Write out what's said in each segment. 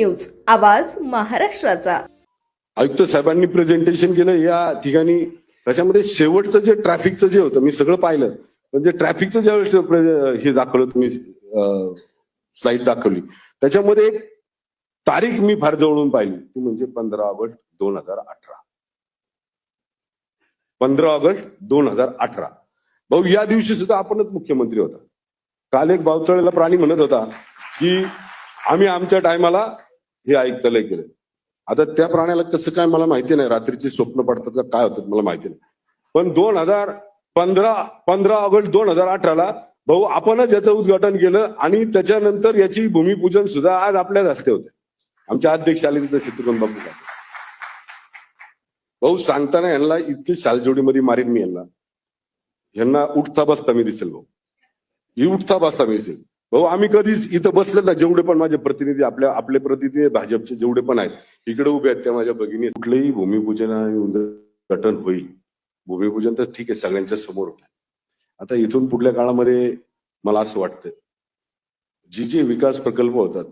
News आवाज महाराष्ट्राचा. आयुक्त साहेबांनी प्रेझेंटेशन केलं या ठिकाणी त्याच्यामध्ये शेवटचं जे ट्रॅफिकचं जे होतं मी सगळं पाहिलं. म्हणजे ट्रॅफिकचं ज्यावेळेस हे दाखवलं तुम्ही स्लाइड दाखवली. त्याच्यामध्ये एक तारीख मी फार जवळून पाहिली ती म्हणजे पंधरा ऑगस्ट दोन हजार अठरा. पंधरा ऑगस्ट दोन हजार अठरा. भाऊ या दिवशी सुद्धा आपणच मुख्यमंत्री होता. काल एक बावचळेला प्राणी म्हणत होता की आम्ही आमच्या टायमाला हे आयुक्तालय केलं आता त्या प्राण्याला कसं काय मला माहिती नाही. रात्रीचे स्वप्न पडतात का काय होतात मला माहिती नाही. पण दोन हजार पंधरा पंधरा ऑगस्ट दोन हजार अठराला भाऊ आपणच याचं उद्घाटन केलं आणि त्याच्यानंतर याची भूमिपूजन सुद्धा आज आपल्याच हस्ते होते आमच्या अध्यक्ष आले तिथे शत्रुघ्न बाबू भाऊ सांगताना यांना इतकी शालजोडीमध्ये मारीन मी यांना. यांना उठता बसता मी दिसेल भाऊ. ही उठता बसता मी दिसेल. भाऊ आम्ही कधीच इथं बसले ना जेवढे पण माझे प्रतिनिधी आपल्या आपले प्रतिनिधी भाजपचे जेवढे पण आहेत इकडे उभे आहेत त्या माझ्या भगिनी. कुठलंही भूमिपूजन आणि उद्घाटन होईल. भूमिपूजन तर ठीक आहे सगळ्यांच्या समोर होत. आता इथून पुढल्या काळामध्ये मला असं वाटतं जी जे विकास प्रकल्प होतात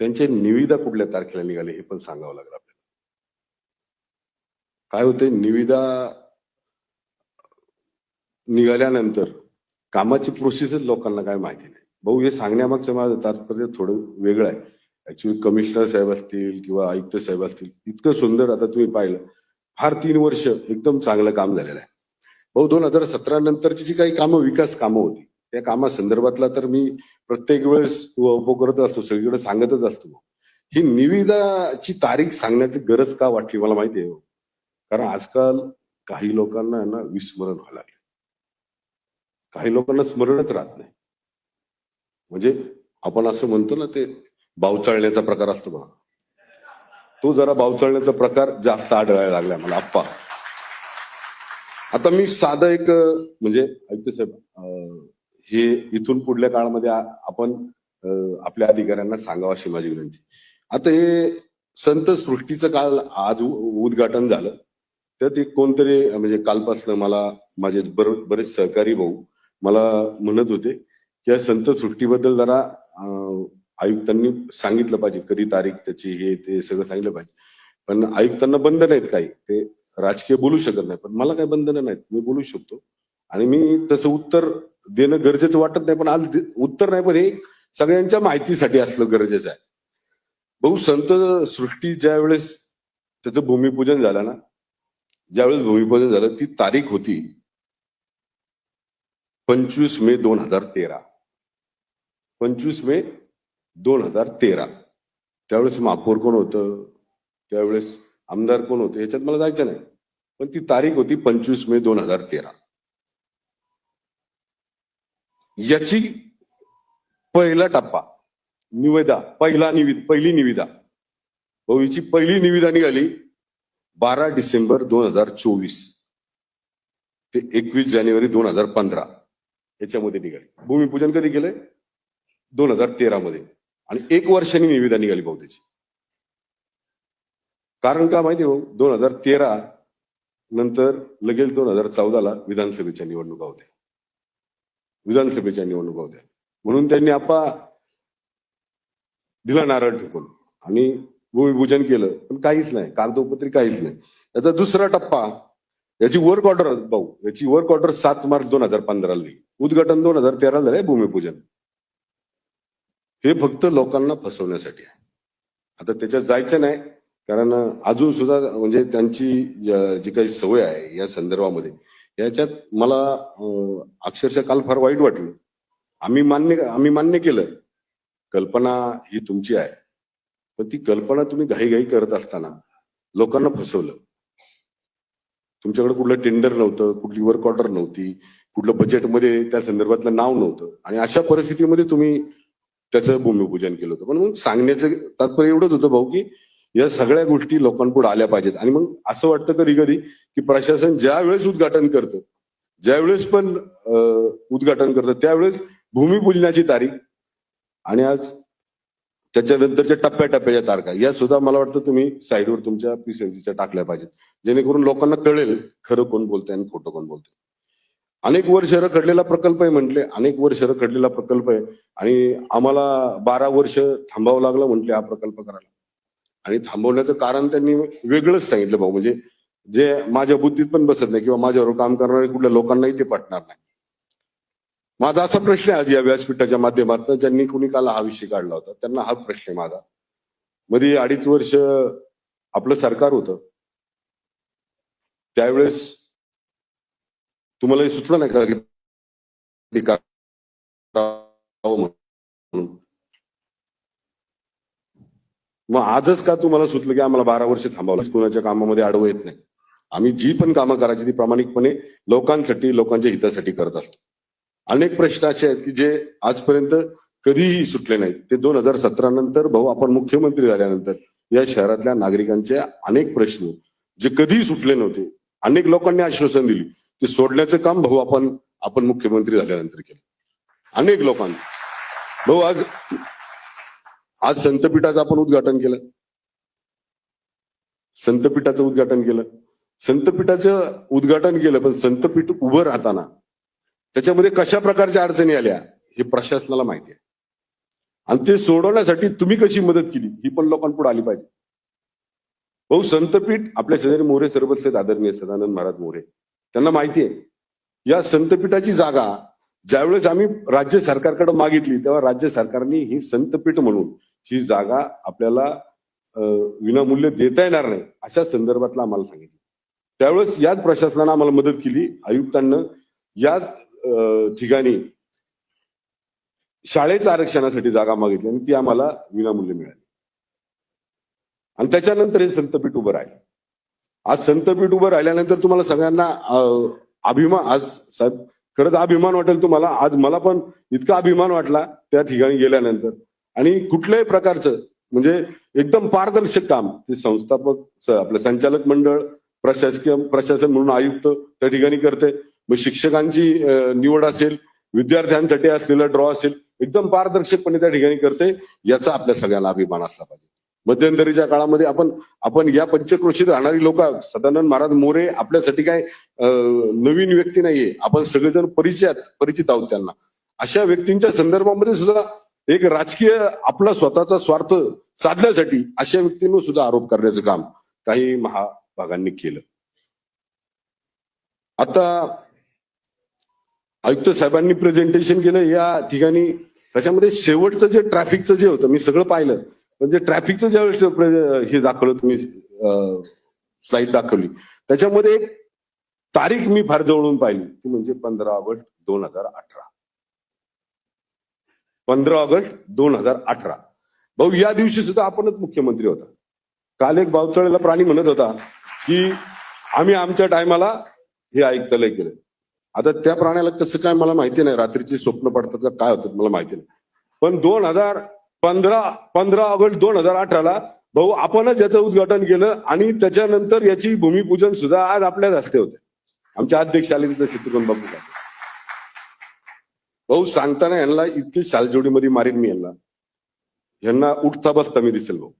त्यांचे निविदा कुठल्या तारखेला निघाले हे पण सांगावं लागलं आपल्याला. काय होते निविदा निघाल्यानंतर कामाची प्रोसेसच लोकांना काय माहिती नाही. भाऊ हे सांगण्यामागचं माझं तात्पर्य थोडं वेगळं आहे. ऍक्च्युली कमिशनर साहेब असतील किंवा आयुक्त साहेब असतील इतकं सुंदर आता तुम्ही पाहिलं. फार तीन वर्ष एकदम चांगलं काम झालेलं आहे. भाऊ दोन हजार सतरा नंतरची जी काही कामं विकास कामं होती त्या कामासंदर्भातला तर मी प्रत्येक वेळेस उभं करत असतो सगळीकडे सांगतच असतो ही निविदाची तारीख सांगण्याची गरज का वाटली मला माहिती आहे कारण आजकाल काही लोकांना यांना ना विस्मरण व्हायला लागले काही लोकांना स्मरणच राहत नाही. म्हणजे आपण असं म्हणतो ना ते बावचाळण्याचा प्रकार असतो बघा तो जरा बावचाळण्याचा प्रकार जास्त आढळायला लागलाय मला आप्पा. आता मी साधं एक म्हणजे आयुक्त साहेब हे इथून पुढल्या काळामध्ये आपण आपल्या अधिकाऱ्यांना सांगावं अशी माझी विनंती. आता हे संत सृष्टीचं काल आज उद्घाटन झालं. तर एक कोणतरी म्हणजे कालपासनं मला माझे बरेच सहकारी भाऊ मला म्हणत होते या संत सृष्टीबद्दल जरा आयुक्तांनी सांगितलं पाहिजे. कधी तारीख त्याची हे ते सगळं सांगितलं पाहिजे. पण आयुक्तांना बंधन आहेत काही. ते राजकीय बोलू शकत नाही पण मला काही बंधनं नाहीत. मी बोलू शकतो. आणि मी तसं उत्तर देणं गरजेचं वाटत नाही. पण आज उत्तर नाही पण हे सगळ्यांच्या माहितीसाठी असलं गरजेचं आहे. भाऊ संत सृष्टी ज्या वेळेस त्याचं भूमिपूजन झालं ना ज्यावेळेस भूमिपूजन झालं ती तारीख होती पंचवीस मे दोन हजार तेरा. पंचवीस मे दोन हजार तेरा. त्यावेळेस महापौर कोण होतं? त्यावेळेस आमदार कोण होते? याच्यात मला जायचं नाही. पण ती तारीख होती पंचवीस मे दोन हजार तेरा. याची पहिला टप्पा निवेदा पहिला निविदा पहिली निविदा. भविची पहिली निविदा निघाली बारा डिसेंबर दोन हजार चोवीस. ते एकवीस जानेवारी दोन हजार पंधरा. याच्यामध्ये निघाली. भूमिपूजन कधी केलंय? दोन हजार तेरा मध्ये. आणि एक वर्षांनी निविदा निघाली भाऊ त्याची कारण का माहिती भाऊ? दोन हजार तेरा नंतर लगेच दोन हजार चौदाला विधानसभेच्या निवडणुका होत्या. विधानसभेच्या निवडणुका होत्या. म्हणून त्यांनी आपा दिला नारळ ठोकून आणि भूमिपूजन केलं. पण काहीच नाही. कागदोपत्री काहीच नाही. याचा दुसरा टप्पा याची वर्क ऑर्डर भाऊ याची वर्क ऑर्डर सात मार्च दोन हजार पंधराला दिली उद्घाटन दोन हजार तेरा झालंय भूमिपूजन. हे फक्त लोकांना फसवण्यासाठी आहे. आता त्याच्यात जायचं नाही कारण अजून सुद्धा म्हणजे त्यांची जी काही सवय आहे या संदर्भामध्ये याच्यात मला अक्षरशः काल फार वाईट वाटलं. आम्ही मान्य आम्ही मान्य केलं कल्पना ही तुमची आहे. पण ती कल्पना तुम्ही घाईघाई करत असताना लोकांना फसवलं. तुमच्याकडे कुठलं टेंडर नव्हतं कुठली वर्क ऑर्डर नव्हती कुठलं बजेटमध्ये त्या संदर्भातलं नाव नव्हतं. आणि अशा परिस्थितीमध्ये तुम्ही त्याचं भूमिपूजन केलं होतं. पण मग सांगण्याचं तात्पर्य एवढंच होतं भाऊ की या सगळ्या गोष्टी लोकांपुढे आल्या पाहिजेत. आणि मग असं वाटतं कधी कधी की प्रशासन ज्या वेळेस उद्घाटन करतं ज्यावेळेस पण उद्घाटन करतं त्यावेळेस भूमिपूजनाची तारीख आणि आज त्याच्यानंतरच्या टप्प्याटप्प्याच्या तारखा या सुद्धा मला वाटतं तुम्ही साईडवर तुमच्या पीसीएमसीच्या टाकल्या पाहिजेत. जेणेकरून लोकांना कळेल खरं कोण बोलतंय आणि खोटं कोण बोलतंय. अनेक वर्ष रखडलेला प्रकल्प आहे म्हटले अनेक वर्ष रखडलेला प्रकल्प आहे. आणि आम्हाला बारा वर्ष थांबावं लागलं म्हटले हा प्रकल्प करायला. आणि थांबवण्याचं कारण त्यांनी वेगळंच सांगितलं भाऊ म्हणजे जे माझ्या बुद्धीत पण बसत नाही किंवा माझ्यावर काम करणाऱ्या कुठल्या लोकांनाही ते पटणार नाही. माझा असा प्रश्न आहे आज या व्यासपीठाच्या माध्यमातून ज्यांनी कुणी काल हा विषय काढला होता त्यांना हा प्रश्न आहे माझा. मध्ये अडीच वर्ष आपलं सरकार होतं. त्यावेळेस तुम्हाला हे सुचलं नाही का की ते म्हणून मग आजच का तुम्हाला सुचलं की आम्हाला बारा वर्ष थांबावलं कोणाच्या कामामध्ये आडवं येत नाही. आम्ही जी पण कामं करायची ती प्रामाणिकपणे लोकांसाठी लोकांच्या हितासाठी करत असतो. अनेक प्रश्न असे आहेत की जे आजपर्यंत कधीही सुटले नाहीत. ते दोन हजार सतरा नंतर भाऊ आपण मुख्यमंत्री झाल्यानंतर या शहरातल्या नागरिकांचे अनेक प्रश्न जे कधीही सुटले नव्हते अनेक लोकांनी आश्वासन दिली. ते सोडण्याचं काम भाऊ आपण आपण मुख्यमंत्री झाल्यानंतर केलं. अनेक लोकांनी. भाऊ आज आज संतपीठाचं आपण उद्घाटन केलं. संतपीठाचं उद्घाटन केलं. संतपीठाचं उद्घाटन केलं पण संतपीठ उभं राहताना त्याच्यामध्ये कशा प्रकारच्या अडचणी आल्या हे प्रशासनाला माहिती आहे. आणि ते सोडवण्यासाठी तुम्ही कशी मदत केली ही पण लोकांपुढे आली पाहिजे. भाऊ संतपीठ आपल्या शेजारी मोरे सरबत आदरणीय सदानंद महाराज मोरे. त्यांना माहिती आहे. या संतपीठाची जागा ज्यावेळेस आम्ही राज्य सरकारकडे मागितली तेव्हा राज्य सरकारने ही संतपीठ म्हणून ही जागा आपल्याला अं, विनामूल्य देता येणार नाही अशा संदर्भातला आम्हाला सांगितलं. त्यावेळेस याच प्रशासनानं आम्हाला मदत केली. आयुक्तांना याच अं, ठिकाणी शाळेच्या आरक्षणासाठी जागा मागितली आणि ती आम्हाला विनामूल्य मिळाली. आणि त्याच्यानंतर हे संतपीठ उभं राहिलं. आज संतपीठ उभं राहिल्यानंतर तुम्हाला सगळ्यांना अभिमान आज साहेब खरंच अभिमान वाटेल तुम्हाला. आज मला पण इतका अभिमान वाटला त्या ठिकाणी गेल्यानंतर. आणि कुठल्याही प्रकारचं म्हणजे एकदम पारदर्शक काम ते संस्थापक आपलं संचालक मंडळ प्रशासकीय प्रशासन म्हणून आयुक्त त्या ठिकाणी करते. मग शिक्षकांची निवड असेल विद्यार्थ्यांसाठी असलेला ड्रॉ असेल एकदम पारदर्शकपणे त्या ठिकाणी करते. याचा आपल्या सगळ्यांना अभिमान असला पाहिजे. मध्यंतरीच्या काळामध्ये आपण आपण या पंचक्रोशीत राहणारी लोक सदानंद महाराज मोरे आपल्यासाठी काय नवीन व्यक्ती नाहीये. आपण सगळेजण परिचयात परिचित आहोत त्यांना. अशा व्यक्तींच्या संदर्भामध्ये सुद्धा एक राजकीय आपला स्वतःचा स्वार्थ साधण्यासाठी अशा व्यक्तींवर सुद्धा आरोप करण्याचं काम काही महाभागांनी केलं. आता आयुक्त साहेबांनी प्रेझेंटेशन केलं. या ठिकाणी त्याच्यामध्ये शेवटचं जे ट्रॅफिकचं जे होतं मी सगळं पाहिलं. म्हणजे ट्रॅफिकचं ज्यावेळेस हे दाखवलं तुम्ही स्लाईड दाखवली त्याच्यामध्ये एक तारीख मी फार जवळून पाहिली ती म्हणजे पंधरा ऑगस्ट दोन हजार अठरा. पंधरा ऑगस्ट दोन हजार अठरा. भाऊ या दिवशी सुद्धा आपणच मुख्यमंत्री होता. काल एक बावचळेला प्राणी म्हणत होता की आम्ही आमच्या टायमाला हे आयुक्तालय केलं. आता त्या प्राण्याला कसं काय मला माहिती नाही रात्रीची स्वप्न पडतात काय होतात मला माहिती नाही. पण दोन हजार पंधरा पंधरा ऑगस्ट दोन हजार अठराला भाऊ आपणच याचं उद्घाटन केलं आणि त्याच्यानंतर याची भूमिपूजन सुद्धा आज आपल्याच हस्ते होते. आमच्या अध्यक्ष आले तिथे शत्रुघ्न बाबू भाऊ सांगताना यांना इतकी सालजोडीमध्ये मारीन मी यांना. यांना उठता बसता मी दिसेल भाऊ.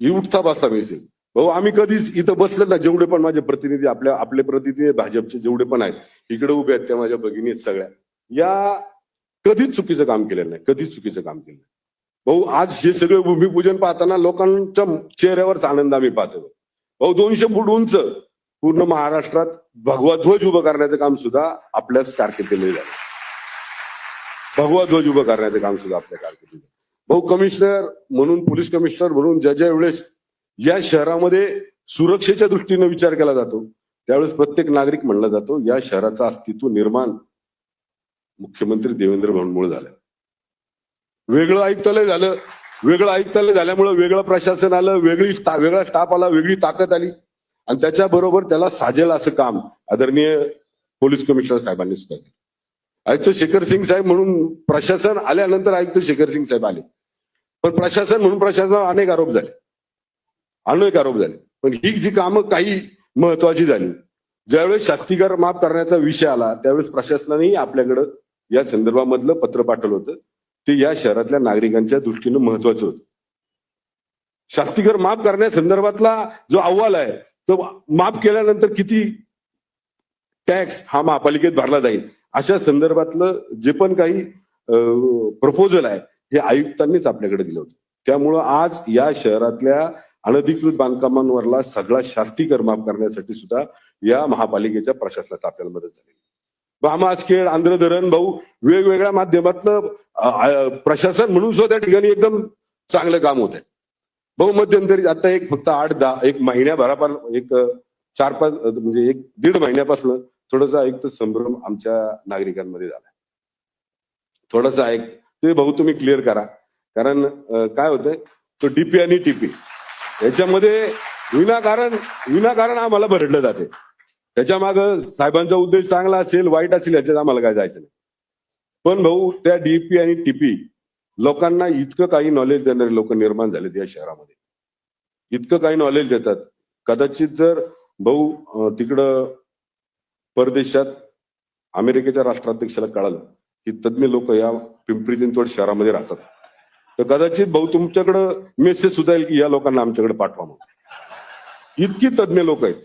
ही उठता बसता मी दिसेल. भाऊ आम्ही कधीच इथं बसलं ना जेवढे पण माझे प्रतिनिधी आपल्या आपले प्रतिनिधी भाजपचे जेवढे पण आहेत इकडे उभे आहेत त्या माझ्या भगिनी आहेत सगळ्या. या कधीच चुकीचं काम केलेलं नाही. कधीच चुकीचं काम केलं नाही. भाऊ आज हे सगळं भूमिपूजन पाहताना लोकांच्या चेहऱ्यावरच आनंद आम्ही पाहतो भाऊ दोनशे फूट उंच पूर्ण महाराष्ट्रात भगवा ध्वज उभं करण्याचं काम सुद्धा आपल्याच कारकिर्दीमध्ये झालं. भगवा ध्वज उभं करण्याचं काम सुद्धा आपल्या कारकिर्दीत भाऊ कमिशनर म्हणून पोलीस कमिशनर म्हणून ज्या ज्या वेळेस या शहरामध्ये सुरक्षेच्या दृष्टीने विचार केला जातो त्यावेळेस प्रत्येक नागरिक म्हणला जातो या शहराचं अस्तित्व निर्माण मुख्यमंत्री देवेंद्र भवनमुळे झालं. वेगळं आयुक्तालय झालं. वेगळं आयुक्तालय झाल्यामुळे वेगळं प्रशासन आलं. वेगळी वेगळा स्टाफ आला. वेगळी ताकद आली. आणि त्याच्याबरोबर त्याला साजेल असं काम आदरणीय पोलीस कमिशनर साहेबांनी सुद्धा केलं. आयुक्त शेखर सिंग साहेब म्हणून प्रशासन आल्यानंतर आयुक्त शेखर सिंग साहेब आले. पण प्रशासन म्हणून प्रशासनावर अनेक आरोप झाले. अनेक आरोप झाले. पण ही जी कामं काही महत्वाची झाली. ज्यावेळेस शास्तीकर माफ करण्याचा विषय आला त्यावेळेस प्रशासनानेही आपल्याकडं या संदर्भामधलं पत्र पाठवलं होतं. ते या शहरातल्या नागरिकांच्या दृष्टीनं महत्वाचं होतं. शास्तीकर माफ करण्यासंदर्भातला जो अहवाल आहे तो माफ केल्यानंतर किती टॅक्स हा महापालिकेत भरला जाईल? अशा संदर्भातलं जे पण काही प्रपोजल आहे हे आयुक्तांनीच आपल्याकडे दिलं होतं. त्यामुळं आज या शहरातल्या अनधिकृत बांधकामांवरला सगळा शास्तीकर माफ करण्यासाठी सुद्धा या महापालिकेच्या प्रशासनात आपल्याला मदत झाली खेळ आंध्र धरण भाऊ वेगवेगळ्या माध्यमातलं प्रशासन म्हणून सुद्धा त्या ठिकाणी एकदम चांगलं काम होत आहे भाऊ मध्यंतरी आता एक फक्त आठ दहा एक महिन्याभरापासून एक चार पाच म्हणजे एक दीड महिन्यापासून थोडासा एक तर संभ्रम आमच्या नागरिकांमध्ये झाला थोडासा एक ते भाऊ तुम्ही क्लिअर करा. कारण काय होतंय तो डीपी आणि टीपी याच्यामध्ये विनाकारण विनाकारण आम्हाला भरडलं जाते त्याच्या माग साहेबांचा उद्देश चांगला असेल वाईट असेल याच्यात आम्हाला काय जायचं नाही. पण भाऊ त्या डीपी आणि टीपी लोकांना इतकं काही नॉलेज देणारे लोक निर्माण झालेत या शहरामध्ये. इतकं काही नॉलेज देतात. कदाचित जर भाऊ तिकडं परदेशात अमेरिकेच्या राष्ट्राध्यक्षाला कळालं की तज्ज्ञ लोक या पिंपरी चिंचवड शहरामध्ये राहतात. तर कदाचित भाऊ तुमच्याकडं मेसेज सुद्धा येईल की या लोकांना आमच्याकडे पाठवा म्हणून. इतकी तज्ज्ञ लोक आहेत.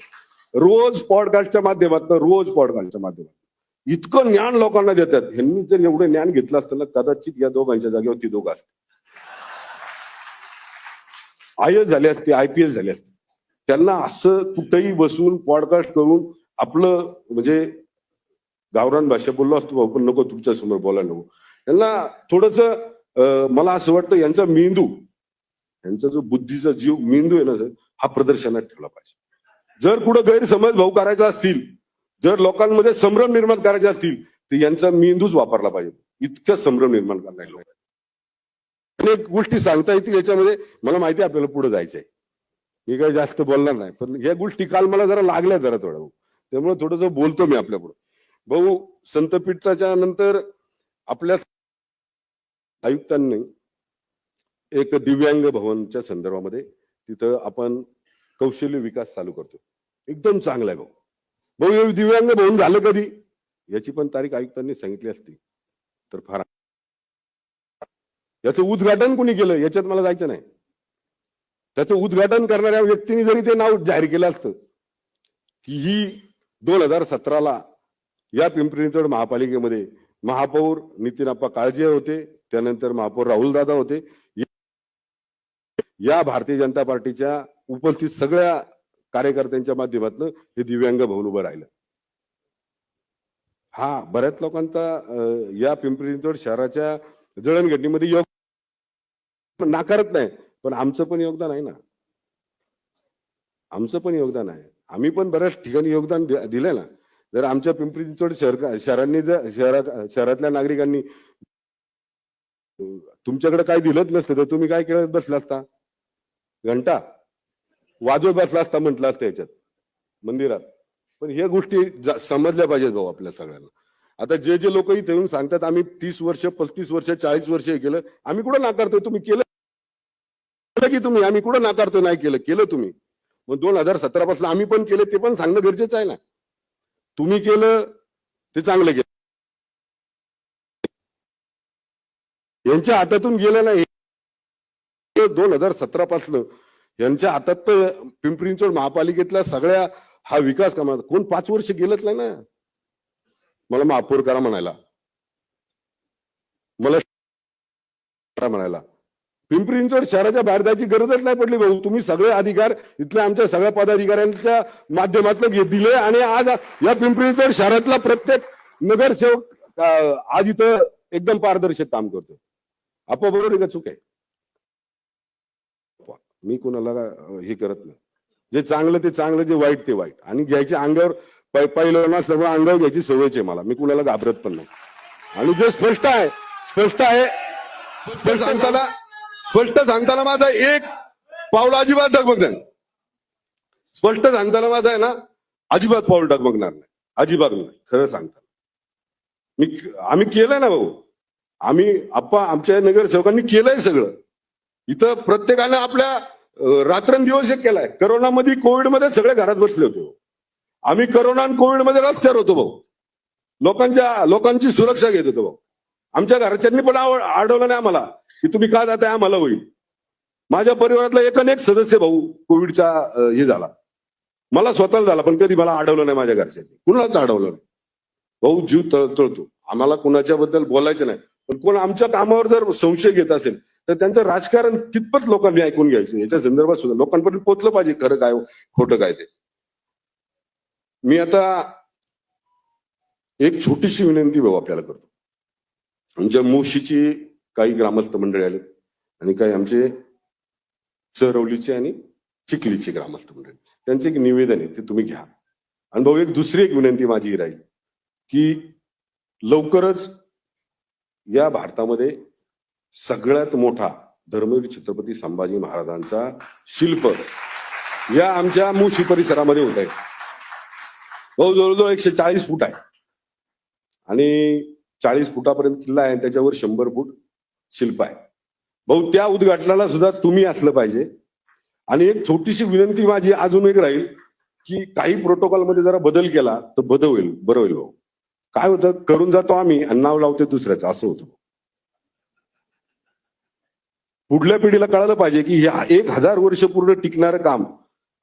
रोज पॉडकास्टच्या माध्यमातून रोज पॉडकास्टच्या माध्यमातून. इतकं ज्ञान लोकांना देतात. ह्यांनी जर एवढं ज्ञान घेतलं असतं ना कदाचित या दोघांच्या जागेवर ती दोघं असते आय एस झाले असते आय पी एस झाले असते. त्यांना असं कुठेही बसून पॉडकास्ट करून आपलं म्हणजे गावरान भाषा बोललो असतो भाऊ, पण नको तुमच्यासमोर बोलायला नको. त्यांना थोडस मला असं वाटतं यांचा मेंदू यांचा जो बुद्धीचा जीव मेंदू आहे ना सर हा प्रदर्शनात ठेवला पाहिजे. जर कुठं गैरसमज भाऊ करायचा असतील जर लोकांमध्ये संभ्रम निर्माण करायचे असतील तर यांचा मेंदूच वापरला पाहिजे. इतकं संभ्रम निर्माण करणार लोक अनेक गोष्टी सांगता येतील याच्यामध्ये. मला माहिती आपल्याला पुढे जायचंय मी काही जास्त बोलणार नाही. पण या गोष्टी काल मला जरा लागल्या जरा थोडं भाऊ. त्यामुळे थोडस बोलतो मी आपल्या पुढे भाऊ संतपीठाच्या नंतर आपल्या आयुक्तांनी एक दिव्यांग भवनच्या संदर्भामध्ये तिथं आपण कौशल्य विकास चालू करतो. एकदम चांगला आहे भाऊ. भाऊ दिव्यांग भाऊन झालं कधी? याची पण तारीख आयुक्तांनी सांगितली असती. तर फार याचं उद्घाटन कोणी केलं? याच्यात मला जायचं नाही. त्याचं उद्घाटन करणाऱ्या व्यक्तीने जरी ते नाव जाहीर केलं असतं की ही दोन हजार सतराला या पिंपरी चिंचवड महापालिकेमध्ये महापौर नितीनप्पा काळजे होते त्यानंतर महापौर राहुल दादा होते. या भारतीय जनता पार्टीच्या उपस्थित सगळ्या कार्यकर्त्यांच्या माध्यमातून हे दिव्यांग भवन उभं राहिलं. हा बऱ्याच लोकांचा या पिंपरी चिंचवड शहराच्या जळणघटनेमध्ये योग नाकारत नाही पण आमचं पण योगदान आहे ना. आमचं पण योगदान आहे. आम्ही पण बऱ्याच ठिकाणी योगदान दिलं ना. जर आमच्या पिंपरी चिंचवड शहर शहरांनी जर शहरात शहरातल्या नागरिकांनी तुमच्याकडे काय दिलंच नसतं तर तुम्ही काय केलं बसला असता घंटा. वाजवत बसला असता म्हटलं असतं याच्यात मंदिरात. पण ह्या गोष्टी समजल्या पाहिजेत भाऊ आपल्या सगळ्यांना. आता जे जे लोक इथे येऊन सांगतात आम्ही तीस वर्ष पस्तीस वर्ष चाळीस वर्ष हे केलं आम्ही कुठं नाकारतोय? तुम्ही केलं की तुम्ही? आम्ही कुठं नाकारतो नाही केलं केलं तुम्ही. मग दोन हजार सतरा पासून आम्ही पण केलं ते पण सांगणं गरजेचं आहे ना. तुम्ही केलं ते चांगलं केलं. यांच्या हातातून गेलं नाही. दोन हजार सतरा पासून यांच्या हातात तर पिंपरी चिंचवड महापालिकेतल्या सगळ्या हा विकास कामा कोण पाच वर्ष गेलंच नाही ना? मला महापौर करा म्हणायला. मला म्हणायला. पिंपरी चिंचवड शहराच्या बाहेर जायची गरजच नाही पडली भाऊ. तुम्ही सगळे अधिकार इथल्या आमच्या सगळ्या पदाधिकाऱ्यांच्या माध्यमातून घे- दिले आणि आज या पिंपरी चिंचवड शहरातला प्रत्येक नगरसेवक आज इथं एकदम पारदर्शक काम करतो आपा बरोबर का? चूक आहे? मी कोणाला हे करत नाही. जे चांगलं ते चांगलं जे वाईट ते वाईट. आणि घ्यायच्या अंगावर पहिल्यांना पहिलं अंगावर घ्यायची सवयच आहे मला. मी कुणाला घाबरत पण नाही. आणि जे स्पष्ट आहे स्पष्ट आहे स्पष्ट सांगताना स्पष्ट सांगताना माझा एक पाऊल अजिबात डगमगणार स्पष्ट सांगताना माझा आहे ना अजिबात पाऊल डगमगणार नाही. अजिबात नाही. खरं सांगताना. मी आम्ही केलंय ना भाऊ. आम्ही आप्पा आमच्या नगरसेवकांनी केलंय सगळं. इथं प्रत्येकानं आपल्या रात्रंदिवस एक केलाय. करोनामध्ये कोविडमध्ये सगळे घरात बसले होते. भाऊ. आम्ही करोना आणि कोविडमध्ये रस्त्यावर होतो भाऊ. लोकांच्या लोकांची सुरक्षा घेत होतो भाऊ. आमच्या घरच्यांनी पण आढळलं नाही आम्हाला. की तुम्ही का जाताय आम्हाला होईल. माझ्या परिवारातला एक अनेक सदस्य भाऊ कोविडचा हे झाला. मला स्वतःला झाला पण कधी मला अडवलं नाही माझ्या घरच्यांनी. कुणालाच अडवलं नाही. भाऊ जीव तळतळतो आम्हाला कुणाच्या बद्दल बोलायचं नाही. पण कोण आमच्या कामावर जर संशय घेत असेल तर त्यांचं राजकारण कितपत लोकांनी ऐकून घ्यायचं? याच्या संदर्भात सुद्धा लोकांपर्यंत पोहोचलं पाहिजे खरं काय खोटं काय ते. मी आता एक छोटीशी विनंती भाऊ आपल्याला करतो. आमच्या मुशीची काही ग्रामस्थ मंडळी आले आणि काही आमचे चरवलीचे आणि चिखलीचे ग्रामस्थ मंडळी. त्यांचे एक निवेदन आहे ते तुम्ही घ्या. आणि भाऊ एक दुसरी एक विनंती माझी राहील की लवकरच या भारतामध्ये सगळ्यात मोठा धर्मवीर छत्रपती संभाजी महाराजांचा शिल्प या आमच्या मुशी परिसरामध्ये होत आहे हो, भाऊ जवळजवळ एकशे चाळीस फूट आहे. आणि चाळीस फुटापर्यंत किल्ला आहे आणि त्याच्यावर शंभर फूट शिल्प आहे. भाऊ त्या उद्घाटनाला सुद्धा तुम्ही असलं पाहिजे. आणि एक छोटीशी विनंती माझी अजून एक राहील की काही प्रोटोकॉलमध्ये जरा बदल केला तर बदल होईल बरं होईल भाऊ. काय होतं करून जातो आम्ही आणि नाव लावते दुसऱ्याचं असं होतं पुढल्या पिढीला कळालं पाहिजे की ह्या एक हजार वर्ष पूर्ण टिकणारं काम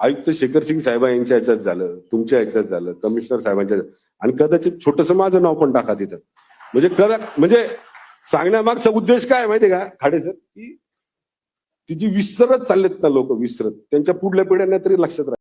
आयुक्त शेखर सिंग साहेबा यांच्या ह्याच्यात झालं तुमच्या ह्याच्यात झालं कमिशनर साहेबांच्या आणि कदाचित छोटस माझं नाव पण टाका तिथं म्हणजे कदा म्हणजे सांगण्यामागचा उद्देश काय माहितीये का खाडे सर? की तिची विसरत चाललेत ना लोक विसरत. त्यांच्या पुढल्या पिढ्यांना तरी लक्षात राहील